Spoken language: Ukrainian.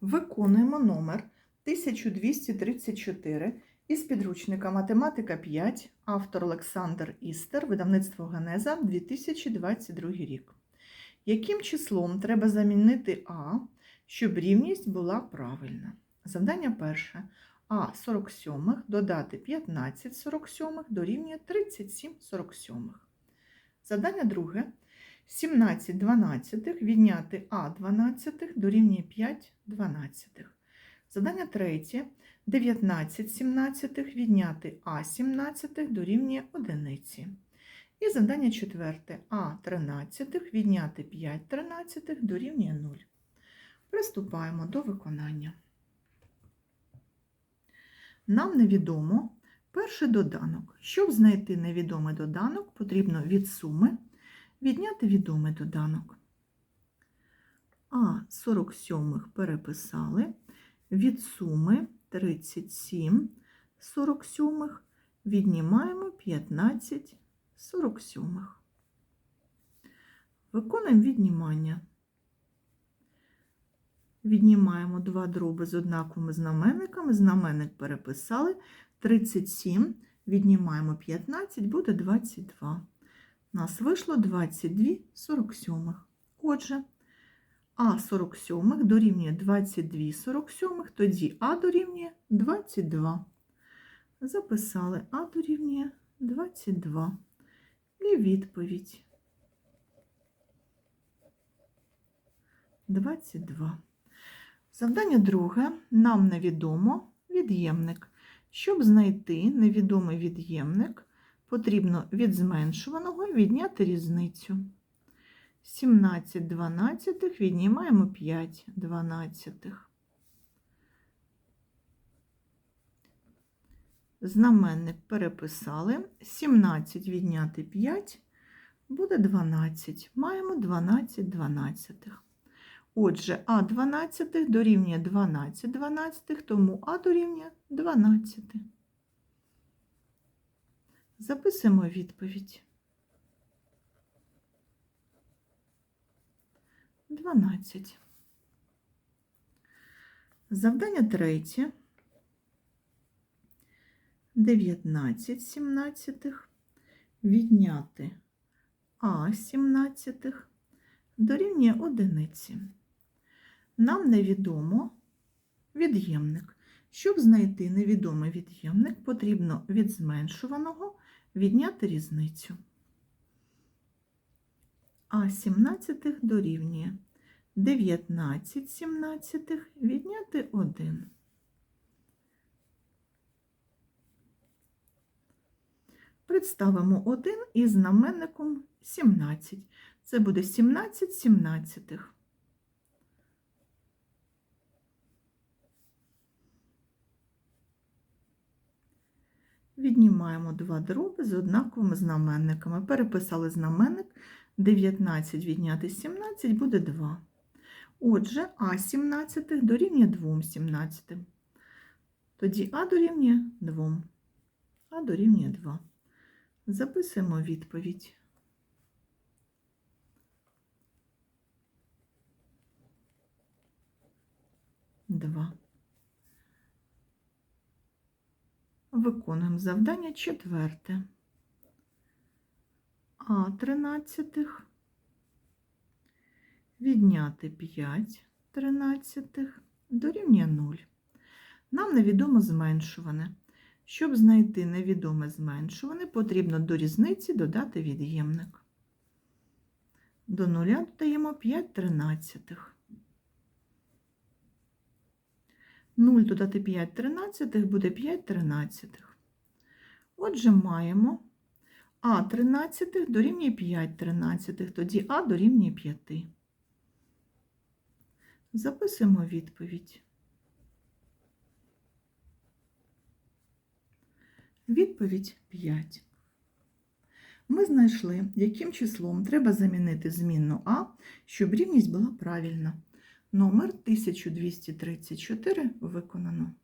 Виконуємо номер 1234 із підручника Математика 5, автор Олександр Істер, видавництво Генеза, 2022 рік. Яким числом треба замінити А, щоб рівність була правильна? Завдання перше. А 47 додати 15 47 дорівнює 37 47. Завдання друге. 17 дванадцятих відняти А дванадцятих дорівнює 5 дванадцятих. Задання третє. 19 сімнадцятих відняти А сімнадцятих дорівнює одиниці. І завдання четверте. А тринадцятих відняти 5 тринадцятих дорівнює 0. Приступаємо до виконання. Нам невідомо перший доданок. Щоб знайти невідомий доданок, потрібно від суми відняти відомий доданок. А 47 переписали. Від суми 37 47 віднімаємо 15 47. Виконуємо віднімання. Віднімаємо два дроби з однаковими знаменниками. Знаменник переписали. 37 віднімаємо 15, буде 22 нас вийшло 22 47. Отже, А 47 дорівнює 22 47, тоді А дорівнює 22. Записали А дорівнює 22. І відповідь 22. Завдання друге. Нам невідомо від'ємник. Щоб знайти невідомий від'ємник, потрібно від зменшуваного відняти різницю. 17 дванадцятих віднімаємо 5 дванадцятих. Знаменник переписали. 17 відняти 5 буде 12. Маємо 12 дванадцятих. Отже, А 12 дорівнює 12 дванадцятих, тому А дорівнює 12. Записуємо відповідь. 12. Завдання третє. 19 сімнадцятих відняти А сімнадцятих дорівнює одиниці. Нам невідомо від'ємник. Щоб знайти невідомий від'ємник, потрібно від зменшуваного відняти різницю. А 17 дорівнює 19 сімнадцятих відняти 1. Представимо 1 із знаменником 17. Це буде 17 сімнадцятих. Віднімаємо два дроби з однаковими знаменниками. Переписали знаменник 19 відняти 17 буде 2. Отже, А 17 дорівнює 2 17. Тоді А дорівнює 2. А дорівнює 2. Записуємо відповідь. Два. Виконуємо завдання четверте. А тринадцятих відняти 5 тринадцятих дорівнює 0. Нам невідомо зменшуване. Щоб знайти невідоме зменшуване, потрібно до різниці додати від'ємник. До нуля додаємо 5 тринадцятих. 0 додати 5 тринадцятих буде 5 тринадцятих. Отже, маємо А тринадцятих дорівнює 5 тринадцятих, тоді А дорівнює 5. Записуємо відповідь. Відповідь 5. Ми знайшли, яким числом треба замінити змінну А, щоб рівність була правильна. Номер 1234 виконано.